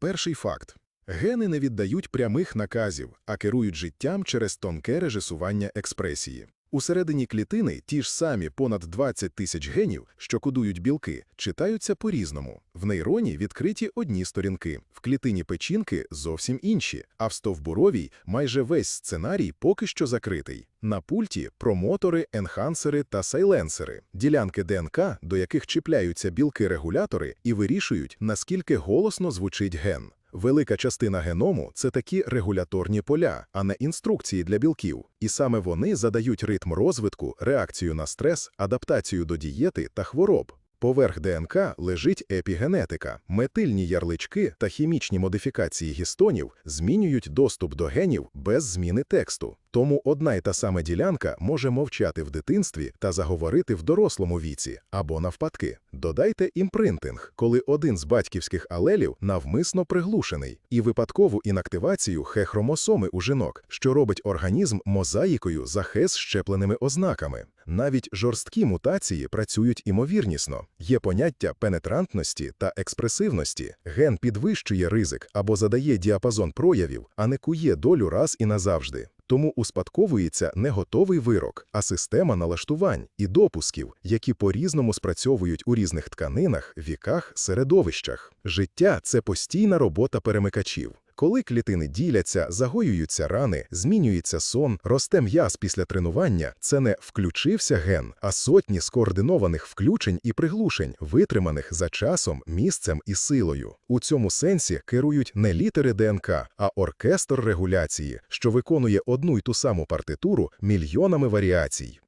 Перший факт. Гени не віддають прямих наказів, а керують життям через тонке режисування експресії. Усередині клітини ті ж самі понад 20 тисяч генів, що кодують білки, читаються по-різному. В нейроні відкриті одні сторінки, в клітині печінки зовсім інші, а в стовбуровій майже весь сценарій поки що закритий. На пульті промотори, енхансери та сайленсери, ділянки ДНК, до яких чіпляються білки-регулятори і вирішують, наскільки голосно звучить ген. Велика частина геному це такі регуляторні поля, а не інструкції для білків, і саме вони задають ритм розвитку, реакцію на стрес, адаптацію до дієти та хвороб. Поверх ДНК лежить епігенетика. Метильні ярлички та хімічні модифікації гістонів змінюють доступ до генів без зміни тексту. Тому одна й та сама ділянка може мовчати в дитинстві та заговорити в дорослому віці, або навпаки. Додайте імпринтинг, коли один з батьківських алелів навмисно приглушений, і випадкову інактивацію хехромосоми у жінок, що робить організм мозаїкою за хес щепленими ознаками. Навіть жорсткі мутації працюють імовірнісно. Є поняття пенетрантності та експресивності. Ген підвищує ризик або задає діапазон проявів, а не кує долю раз і назавжди. Тому успадковується не готовий вирок, а система налаштувань і допусків, які по-різному спрацьовують у різних тканинах, віках, середовищах. Життя це постійна робота перемикачів. Коли клітини діляться, загоюються рани, змінюється сон, росте м'яз після тренування, це не включився ген, а сотні скоординованих включень і приглушень, витриманих за часом, місцем і силою. У цьому сенсі керують не літери ДНК, а оркестр регуляції, що виконує одну й ту саму партитуру мільйонами варіацій.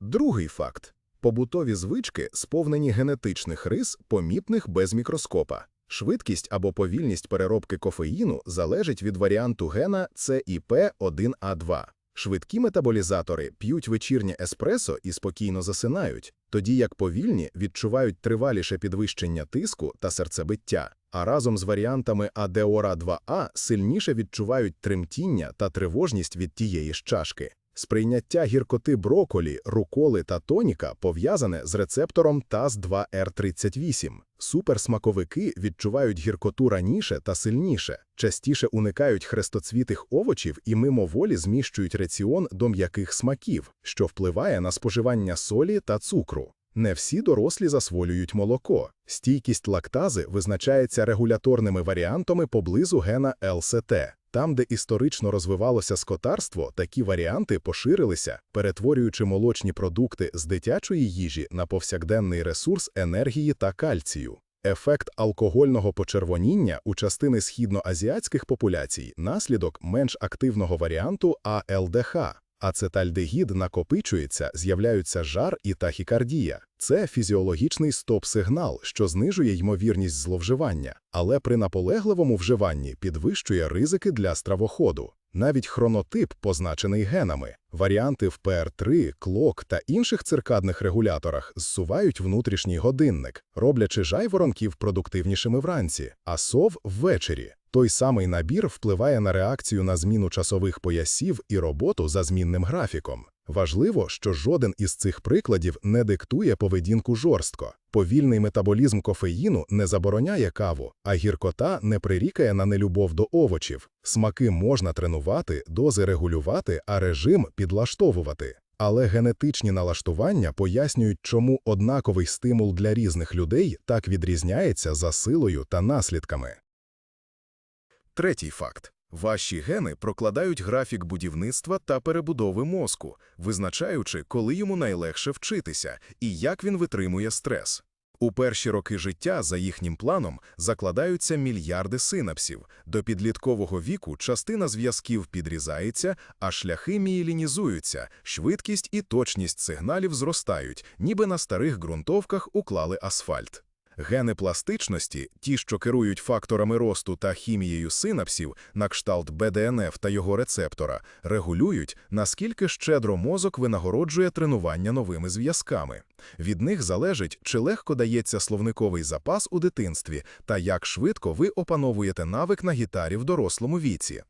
Другий факт побутові звички сповнені генетичних рис, помітних без мікроскопа. Швидкість або повільність переробки кофеїну залежить від варіанту гена CIP1A2. Швидкі метаболізатори п'ють вечірнє еспресо і спокійно засинають, тоді як повільні відчувають триваліше підвищення тиску та серцебиття, а разом з варіантами ADORA2A сильніше відчувають тремтіння та тривожність від тієї ж чашки. Сприйняття гіркоти броколі, руколи та тоніка пов'язане з рецептором ТАС2Р38. Суперсмаковики відчувають гіркоту раніше та сильніше, частіше уникають хрестоцвітих овочів і мимоволі зміщують раціон до м'яких смаків, що впливає на споживання солі та цукру. Не всі дорослі засволюють молоко. Стійкість лактази визначається регуляторними варіантами поблизу гена ЛСТ. Там, де історично розвивалося скотарство, такі варіанти поширилися, перетворюючи молочні продукти з дитячої їжі на повсякденний ресурс енергії та кальцію. Ефект алкогольного почервоніння у частини східноазіатських популяцій наслідок менш активного варіанту АЛДХ. Ацетальдегід накопичується, з'являються жар і тахікардія. Це фізіологічний стоп-сигнал, що знижує ймовірність зловживання, але при наполегливому вживанні підвищує ризики для стравоходу. Навіть хронотип, позначений генами, варіанти в ПР3, клок та інших циркадних регуляторах зсувають внутрішній годинник, роблячи жайворонків продуктивнішими вранці, а сов ввечері. Той самий набір впливає на реакцію на зміну часових поясів і роботу за змінним графіком. Важливо, що жоден із цих прикладів не диктує поведінку жорстко. Повільний метаболізм кофеїну не забороняє каву, а гіркота не прирікає на нелюбов до овочів. Смаки можна тренувати, дози регулювати, а режим підлаштовувати. Але генетичні налаштування пояснюють, чому однаковий стимул для різних людей так відрізняється за силою та наслідками. Третій факт. Ваші гени прокладають графік будівництва та перебудови мозку, визначаючи, коли йому найлегше вчитися і як він витримує стрес. У перші роки життя за їхнім планом закладаються мільярди синапсів. До підліткового віку частина зв'язків підрізається, а шляхи мієлінізуються, швидкість і точність сигналів зростають, ніби на старих ґрунтовках уклали асфальт. Гени пластичності, ті, що керують факторами росту та хімією синапсів, на кшталт БДНФ та його рецептора, регулюють, наскільки щедро мозок винагороджує тренування новими зв'язками. Від них залежить, чи легко дається словниковий запас у дитинстві та як швидко ви опановуєте навик на гітарі в дорослому віці.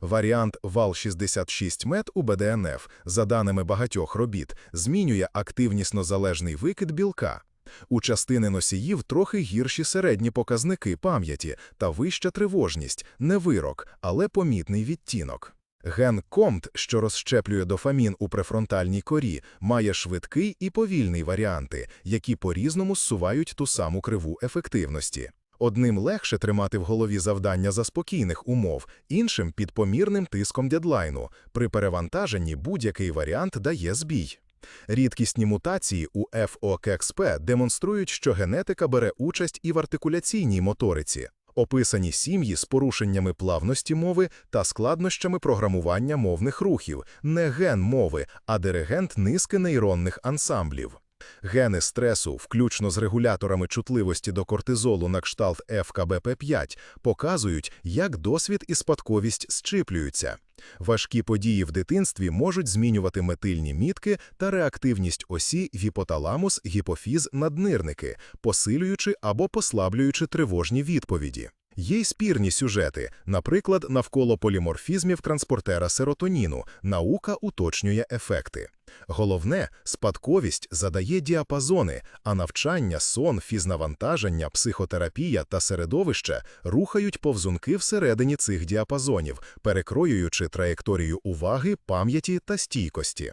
Варіант вал 66 мет у БДНФ, за даними багатьох робіт, змінює активнісно залежний викид білка. У частини носіїв трохи гірші середні показники пам'яті та вища тривожність, не вирок, але помітний відтінок. Ген комт, що розщеплює дофамін у префронтальній корі, має швидкий і повільний варіанти, які по-різному зсувають ту саму криву ефективності. Одним легше тримати в голові завдання за спокійних умов, іншим під помірним тиском дедлайну. При перевантаженні будь-який варіант дає збій. Рідкісні мутації у FOKXP демонструють, що генетика бере участь і в артикуляційній моториці. Описані сім'ї з порушеннями плавності мови та складнощами програмування мовних рухів, не ген мови, а диригент низки нейронних ансамблів. Гени стресу, включно з регуляторами чутливості до кортизолу на кшталт ФКБП5, показують, як досвід і спадковість зчиплюються. Важкі події в дитинстві можуть змінювати метильні мітки та реактивність осі гіпоталамус, гіпофіз, наднирники, посилюючи або послаблюючи тривожні відповіді. Є й спірні сюжети, наприклад, навколо поліморфізмів транспортера серотоніну, наука уточнює ефекти. Головне, спадковість задає діапазони, а навчання, сон, фізнавантаження, психотерапія та середовище рухають повзунки всередині цих діапазонів, перекроюючи траєкторію уваги, пам'яті та стійкості.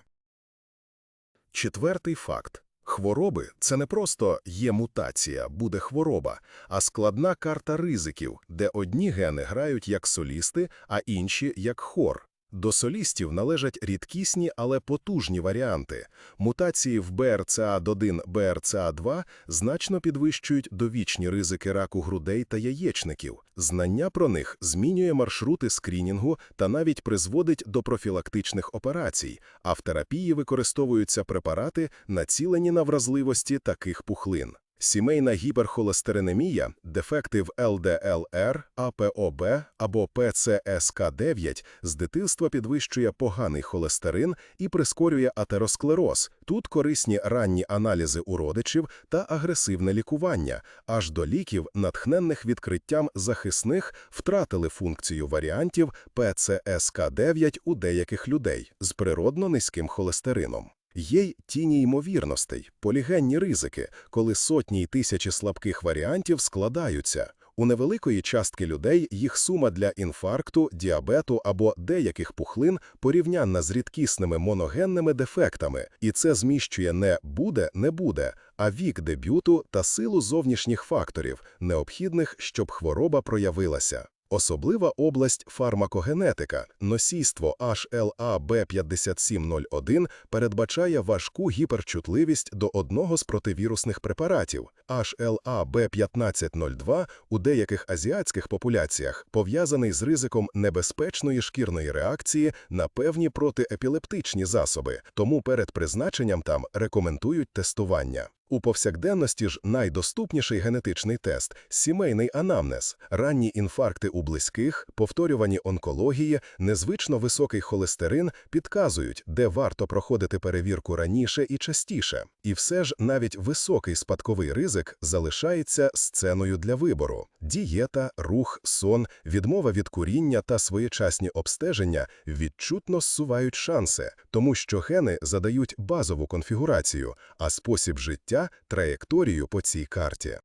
Четвертий факт. Хвороби – це не просто є мутація, буде хвороба, а складна карта ризиків, де одні гени грають як солісти, а інші – як хор. До солістів належать рідкісні, але потужні варіанти. Мутації в BRCA1, BRCA2 значно підвищують довічні ризики раку грудей та яєчників. Знання про них змінює маршрути скрінінгу та навіть призводить до профілактичних операцій, а в терапії використовуються препарати, націлені на вразливості таких пухлин. Сімейна гіперхолестеринемія, дефекти в ЛДЛР, АПОБ або ПЦСК9 з дитинства підвищує поганий холестерин і прискорює атеросклероз. Тут корисні ранні аналізи у родичів та агресивне лікування, аж до ліків, натхненних відкриттям захисних, втратили функцію варіантів ПЦСК9 у деяких людей з природно низьким холестерином. Є й тіні ймовірностей, полігенні ризики, коли сотні й тисячі слабких варіантів складаються. У невеликої частки людей їх сума для інфаркту, діабету або деяких пухлин порівнянна з рідкісними моногенними дефектами, і це зміщує не буде, не буде, а вік дебюту та силу зовнішніх факторів, необхідних, щоб хвороба проявилася. Особлива область фармакогенетика, носійство HLA-B5701 передбачає важку гіперчутливість до одного з противірусних препаратів. HLA-B1502 у деяких азіатських популяціях пов'язаний з ризиком небезпечної шкірної реакції на певні протиепілептичні засоби, тому перед призначенням там рекомендують тестування. У повсякденності ж найдоступніший генетичний тест сімейний анамнез, ранні інфаркти у близьких, повторювані онкології, незвично високий холестерин підказують, де варто проходити перевірку раніше і частіше. І все ж навіть високий спадковий ризик залишається сценою для вибору. Дієта, рух, сон, відмова від куріння та своєчасні обстеження відчутно зсувають шанси, тому що гени задають базову конфігурацію, а спосіб життя траєкторію по цій карті.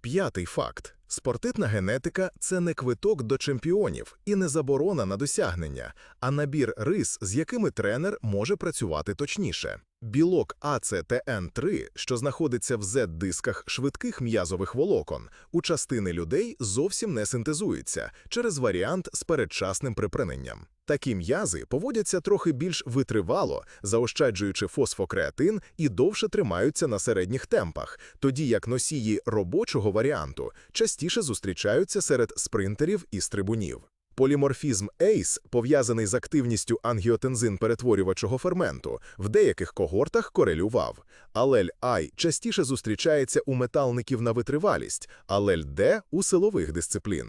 П'ятий факт. Спортивна генетика – це не квиток до чемпіонів і не заборона на досягнення, а набір рис, з якими тренер може працювати точніше. Білок АЦТН3, що знаходиться в Z-дисках швидких м'язових волокон, у частини людей зовсім не синтезується через варіант з передчасним припиненням. Такі м'язи поводяться трохи більш витривало, заощаджуючи фосфокреатин і довше тримаються на середніх темпах, тоді як носії робочого варіанту частіше зустрічаються серед спринтерів і стрибунів. Поліморфізм ACE, пов'язаний з активністю ангіотензин-перетворювачого ферменту, в деяких когортах корелював. Алель I частіше зустрічається у металників на витривалість, алель D – у силових дисциплін.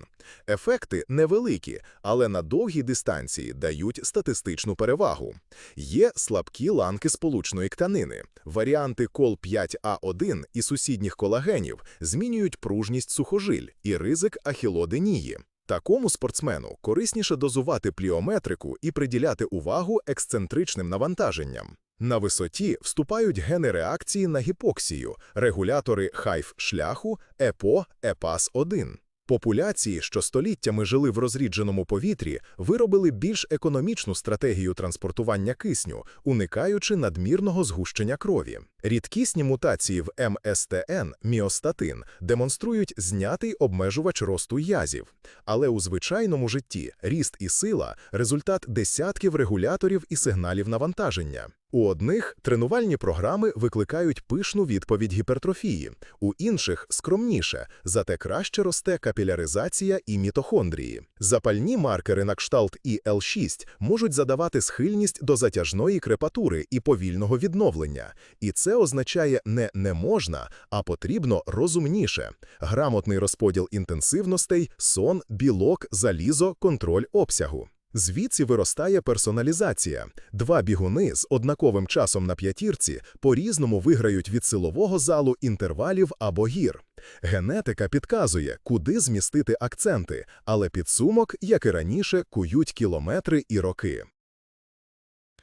Ефекти невеликі, але на довгій дистанції дають статистичну перевагу. Є слабкі ланки сполучної тканини. Варіанти кол 5А1 і сусідніх колагенів змінюють пружність сухожиль і ризик ахілоденії. Такому спортсмену корисніше дозувати пліометрику і приділяти увагу ексцентричним навантаженням. На висоті вступають гени реакції на гіпоксію, регулятори хайф шляху, ЕПО, ЕПАС-1. Популяції, що століттями жили в розрідженому повітрі, виробили більш економічну стратегію транспортування кисню, уникаючи надмірного згущення крові. Рідкісні мутації в МСТН, міостатин, демонструють знятий обмежувач росту язів. Але у звичайному житті ріст і сила – результат десятків регуляторів і сигналів навантаження. У одних тренувальні програми викликають пишну відповідь гіпертрофії, у інших – скромніше, зате краще росте капіляризація і мітохондрії. Запальні маркери на кшталт ІЛ-6 можуть задавати схильність до затяжної крепатури і повільного відновлення. І це означає не «не можна», а потрібно розумніше. Грамотний розподіл інтенсивностей, сон, білок, залізо, контроль обсягу. Звідси виростає персоналізація. Два бігуни з однаковим часом на п'ятірці по-різному виграють від силового залу інтервалів або гір. Генетика підказує, куди змістити акценти, але підсумок, як і раніше, кують кілометри і роки.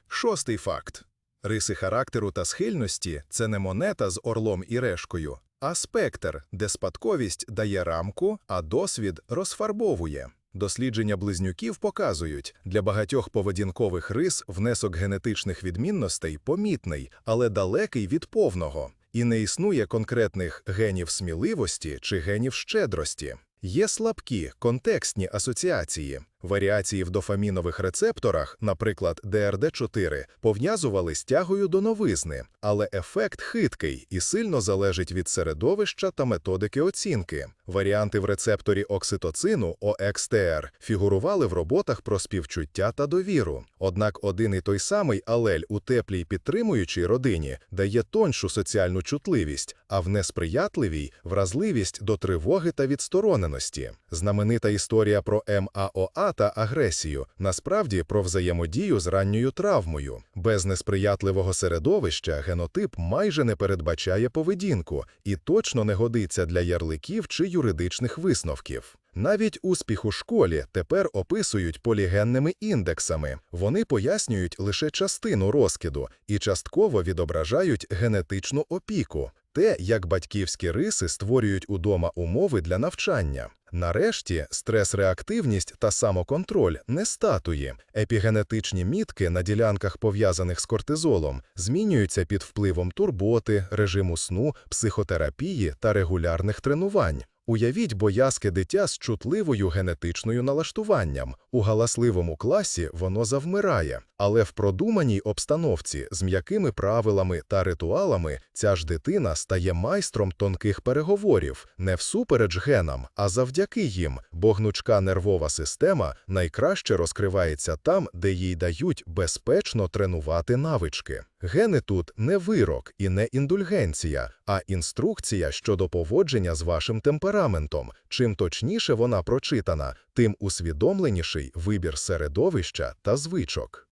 Шостий факт. Риси характеру та схильності – це не монета з орлом і решкою, а спектр, де спадковість дає рамку, а досвід розфарбовує. Дослідження близнюків показують, для багатьох поведінкових рис внесок генетичних відмінностей помітний, але далекий від повного. І не існує конкретних генів сміливості чи генів щедрості. Є слабкі контекстні асоціації. Варіації в дофамінових рецепторах, наприклад, ДРД4, пов'язували з тягою до новизни, але ефект хиткий і сильно залежить від середовища та методики оцінки. Варіанти в рецепторі окситоцину ОХТР фігурували в роботах про співчуття та довіру. Однак один і той самий алель у теплій підтримуючій родині дає тоншу соціальну чутливість, а в несприятливій вразливість до тривоги та відстороненості. Знаменита історія про МАОА та агресію, насправді про взаємодію з ранньою травмою. Без несприятливого середовища генотип майже не передбачає поведінку і точно не годиться для ярликів чи юридичних висновків. Навіть успіх у школі тепер описують полігенними індексами. Вони пояснюють лише частину розкиду і частково відображають генетичну опіку, те, як батьківські риси створюють удома умови для навчання. Нарешті стрес-реактивність та самоконтроль не статуї. Епігенетичні мітки на ділянках, пов'язаних з кортизолом, змінюються під впливом турботи, режиму сну, психотерапії та регулярних тренувань. Уявіть боязке дитя з чутливою генетичною налаштуванням. У галасливому класі воно завмирає, але в продуманій обстановці з м'якими правилами та ритуалами ця ж дитина стає майстром тонких переговорів не всупереч генам, а завдяки їм, бо гнучка нервова система найкраще розкривається там, де їй дають безпечно тренувати навички. Гени тут не вирок і не індульгенція, а інструкція щодо поводження з вашим темпераментом. Чим точніше вона прочитана, тим усвідомленіший вибір середовища та звичок.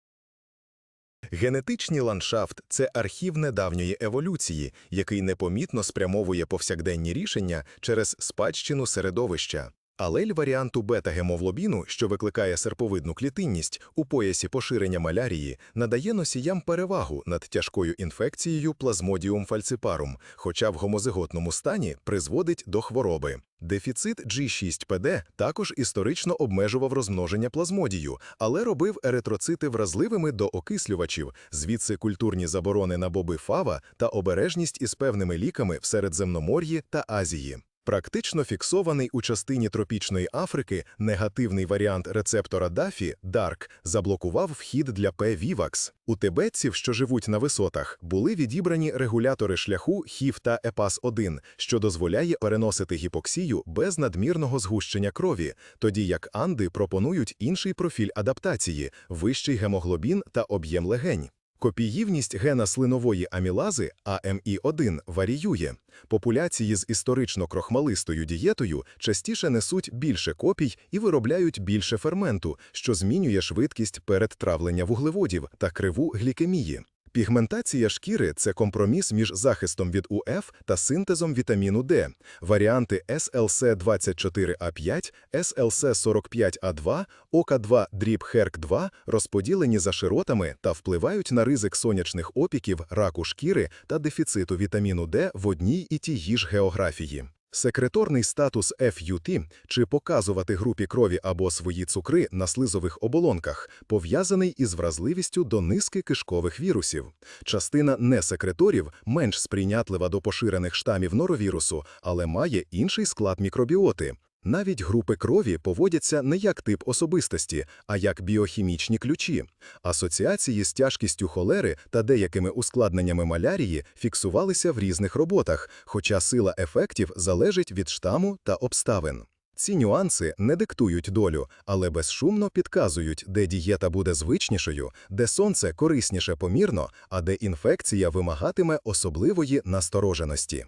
Генетичний ландшафт це архів недавньої еволюції, який непомітно спрямовує повсякденні рішення через спадщину середовища. Алель варіанту бета-гемоглобіну, що викликає серповидну клітинність у поясі поширення малярії, надає носіям перевагу над тяжкою інфекцією плазмодіум фальципарум, хоча в гомозиготному стані призводить до хвороби. Дефіцит G6PD також історично обмежував розмноження плазмодію, але робив еритроцити вразливими до окислювачів, звідси культурні заборони на боби фава та обережність із певними ліками в Середземномор'ї та Азії. Практично фіксований у частині тропічної Африки негативний варіант рецептора DAFI, DARK, заблокував вхід для P-Vivax. У тибетців, що живуть на висотах, були відібрані регулятори шляху ХІВ та ЕПАС-1, що дозволяє переносити гіпоксію без надмірного згущення крові, тоді як анди пропонують інший профіль адаптації, вищий гемоглобін та об'єм легень. Копіївність гена слинової амілази АМІ1 варіює. Популяції з історично крохмалистою дієтою частіше несуть більше копій і виробляють більше ферменту, що змінює швидкість передтравлення вуглеводів та криву глікемії. Пігментація шкіри – це компроміс між захистом від УФ та синтезом вітаміну Д. Варіанти SLC24A5, SLC45A2, ОК2 дріб HERC2 розподілені за широтами та впливають на ризик сонячних опіків, раку шкіри та дефіциту вітаміну Д в одній і тій ж географії. Секреторний статус FUT чи показувати групі крові або свої цукри на слизових оболонках пов'язаний із вразливістю до низки кишкових вірусів. Частина несекреторів менш сприйнятлива до поширених штамів норовірусу, але має інший склад мікробіоти. Навіть групи крові поводяться не як тип особистості, а як біохімічні ключі. Асоціації з тяжкістю холери та деякими ускладненнями малярії фіксувалися в різних роботах, хоча сила ефектів залежить від штаму та обставин. Ці нюанси не диктують долю, але безшумно підказують, де дієта буде звичнішою, де сонце корисніше помірно, а де інфекція вимагатиме особливої настороженості.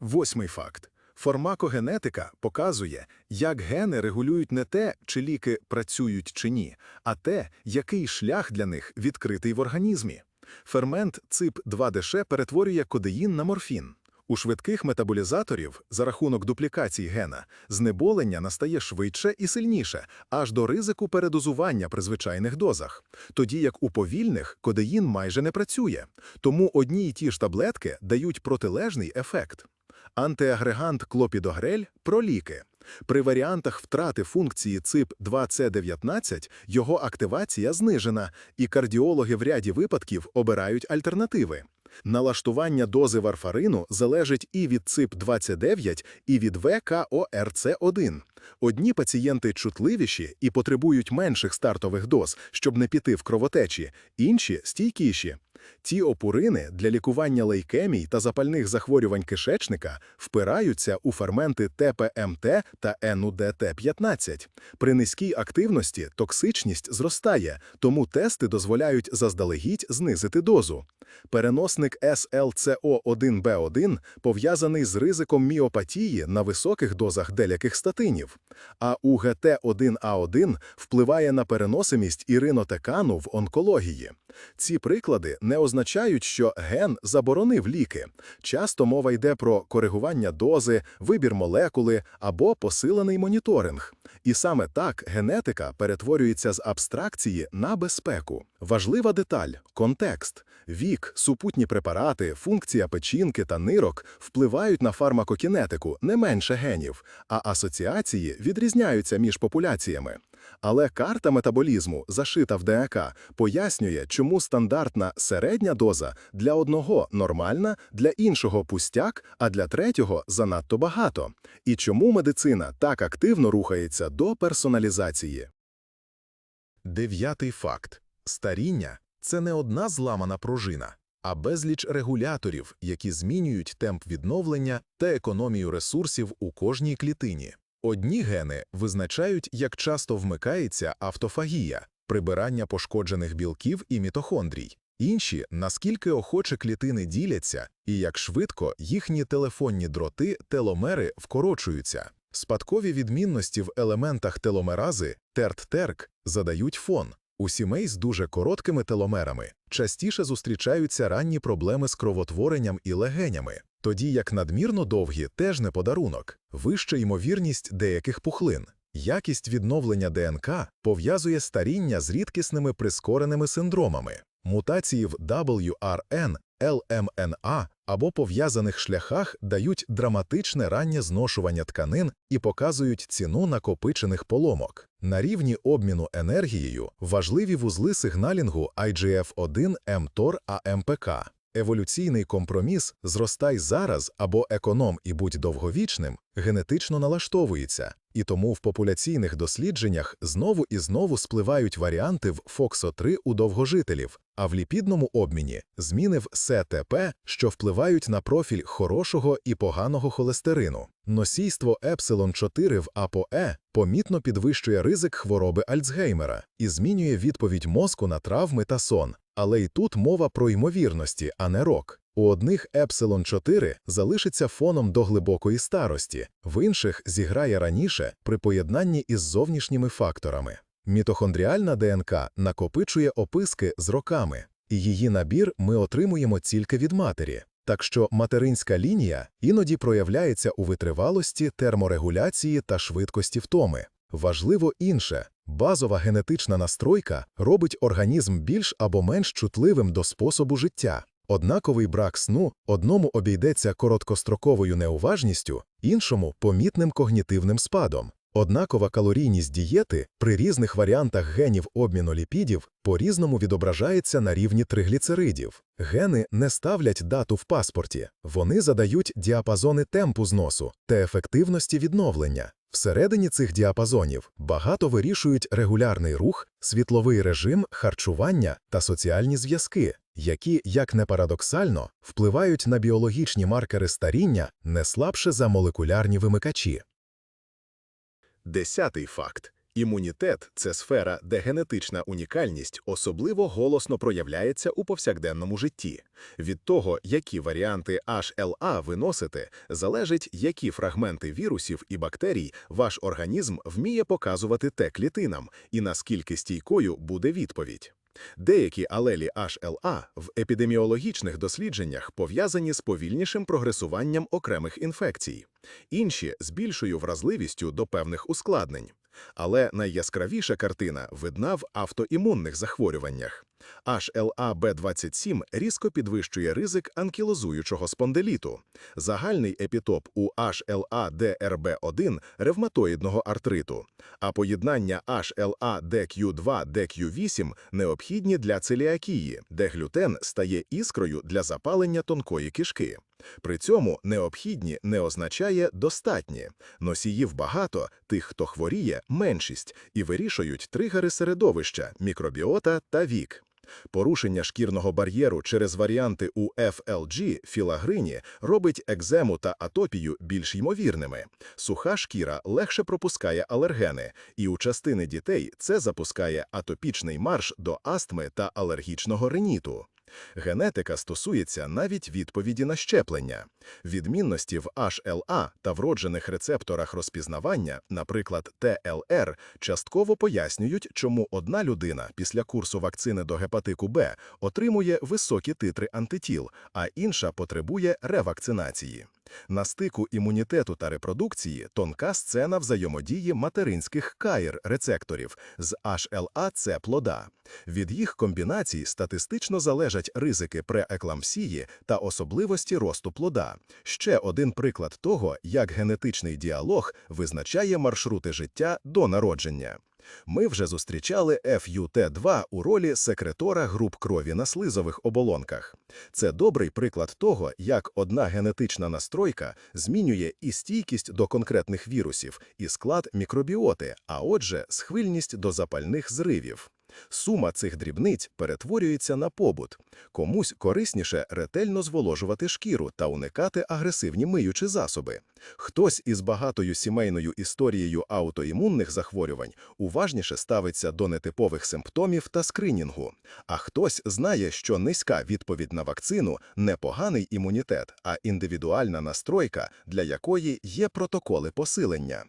Восьмий факт. Фармакогенетика показує, як гени регулюють не те, чи ліки працюють чи ні, а те, який шлях для них відкритий в організмі. Фермент ЦИП-2ДШ перетворює кодеїн на морфін. У швидких метаболізаторів за рахунок дуплікацій гена знеболення настає швидше і сильніше, аж до ризику передозування при звичайних дозах. Тоді як у повільних кодеїн майже не працює, тому одні й ті ж таблетки дають протилежний ефект. Антиагрегант клопідогрель про ліки. При варіантах втрати функції ЦИП-2С19 його активація знижена, і кардіологи в ряді випадків обирають альтернативи. Налаштування дози варфарину залежить і від ЦИП-29, і від ВКОРЦ1. Одні пацієнти чутливіші і потребують менших стартових доз, щоб не піти в кровотечі, інші – стійкіші. Ті опурини для лікування лейкемій та запальних захворювань кишечника впираються у ферменти ТПМТ та НУДТ-15. При низькій активності токсичність зростає, тому тести дозволяють заздалегідь знизити дозу. Переносник SLCO1B1 пов'язаний з ризиком міопатії на високих дозах деяких статинів, а УГТ1А1 впливає на переносимість іринотекану в онкології. Ці приклади не означають, що ген заборонив ліки. Часто мова йде про коригування дози, вибір молекули або посилений моніторинг. І саме так генетика перетворюється з абстракції на безпеку. Важлива деталь – контекст. Вік, супутні препарати, функція печінки та нирок впливають на фармакокінетику не менше генів, а асоціації відрізняються між популяціями. Але карта метаболізму, зашита в ДНК, пояснює, чому стандартна середня доза для одного нормальна, для іншого пустяк, а для третього занадто багато. І чому медицина так активно рухається до персоналізації. Дев'ятий факт. Старіння – це не одна зламана пружина, а безліч регуляторів, які змінюють темп відновлення та економію ресурсів у кожній клітині. Одні гени визначають, як часто вмикається автофагія, прибирання пошкоджених білків і мітохондрій. Інші – наскільки охоче клітини діляться і як швидко їхні телефонні дроти, теломери вкорочуються. Спадкові відмінності в елементах теломерази ТЕРТ-ТЕРК задають фон. У сімей з дуже короткими теломерами частіше зустрічаються ранні проблеми з кровотворенням і легенями, тоді як надмірно довгі теж не подарунок, вища ймовірність деяких пухлин. Якість відновлення ДНК пов'язує старіння з рідкісними прискореними синдромами, мутації в WRN, LMNA або пов'язаних шляхах дають драматичне раннє зношування тканин і показують ціну накопичених поломок. На рівні обміну енергією важливі вузли сигналінгу IGF-1, mTOR, МПК. Еволюційний компроміс «зростай зараз» або «економ і будь довговічним» генетично налаштовується, і тому в популяційних дослідженнях знову і знову спливають варіанти в FOXO3 у довгожителів, а в ліпідному обміні – зміни в СТП, що впливають на профіль хорошого і поганого холестерину. Носійство епсилон-4 в АПОЕ помітно підвищує ризик хвороби Альцгеймера і змінює відповідь мозку на травми та сон. Але й тут мова про ймовірності, а не рок. У одних епсилон-4 залишиться фоном до глибокої старості, в інших зіграє раніше при поєднанні із зовнішніми факторами. Мітохондріальна ДНК накопичує описки з роками. і її набір ми отримуємо тільки від матері. Так що материнська лінія іноді проявляється у витривалості, терморегуляції та швидкості втоми. Важливо інше – базова генетична настройка робить організм більш або менш чутливим до способу життя. Однаковий брак сну одному обійдеться короткостроковою неуважністю, іншому – помітним когнітивним спадом. Однакова калорійність дієти при різних варіантах генів обміну ліпідів по-різному відображається на рівні тригліцеридів. Гени не ставлять дату в паспорті, вони задають діапазони темпу зносу та ефективності відновлення. Всередині цих діапазонів багато вирішують регулярний рух, світловий режим, харчування та соціальні зв'язки, які, як не парадоксально, впливають на біологічні маркери старіння не слабше за молекулярні вимикачі. Десятий факт. Імунітет – це сфера, де генетична унікальність особливо голосно проявляється у повсякденному житті. Від того, які варіанти HLA виносите, залежить, які фрагменти вірусів і бактерій ваш організм вміє показувати те клітинам і наскільки стійкою буде відповідь. Деякі алелі HLA в епідеміологічних дослідженнях пов'язані з повільнішим прогресуванням окремих інфекцій, інші – з більшою вразливістю до певних ускладнень. Але найяскравіша картина видна в автоімунних захворюваннях. HLA-B27 різко підвищує ризик анкілозуючого спондиліту. Загальний епітоп у HLA-DRB1 – ревматоїдного артриту, а поєднання HLA-DQ2-DQ8 необхідні для целіакії, де глютен стає іскрою для запалення тонкої кишки. При цьому необхідні не означає достатні. Носіїв багато, тих, хто хворіє, меншість, і вирішують тригери середовища, мікробіота та вік. Порушення шкірного бар'єру через варіанти у FLG, філагрині, робить екзему та атопію більш ймовірними. Суха шкіра легше пропускає алергени, і у частини дітей це запускає атопічний марш до астми та алергічного риніту. Генетика стосується навіть відповіді на щеплення. Відмінності в HLA та вроджених рецепторах розпізнавання, наприклад, ТЛР, частково пояснюють, чому одна людина після курсу вакцини до гепатику Б отримує високі титри антитіл, а інша потребує ревакцинації. На стику імунітету та репродукції тонка сцена взаємодії материнських каїр-рецепторів з HLA-C плода. Від їх комбінацій статистично залежать ризики прееклампсії та особливості росту плода. Ще один приклад того, як генетичний діалог визначає маршрути життя до народження. Ми вже зустрічали FUT2 у ролі секретора груп крові на слизових оболонках. Це добрий приклад того, як одна генетична настройка змінює і стійкість до конкретних вірусів, і склад мікробіоти, а отже, схильність до запальних зривів. Сума цих дрібниць перетворюється на побут. Комусь корисніше ретельно зволожувати шкіру та уникати агресивні миючі засоби. Хтось із багатою сімейною історією аутоімунних захворювань уважніше ставиться до нетипових симптомів та скринінгу. А хтось знає, що низька відповідь на вакцину – не поганий імунітет, а індивідуальна настройка, для якої є протоколи посилення.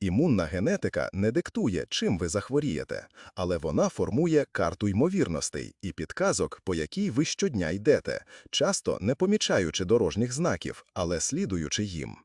Імунна генетика не диктує, чим ви захворієте, але вона формує карту ймовірностей і підказок, по якій ви щодня йдете, часто не помічаючи дорожніх знаків, але слідуючи їм.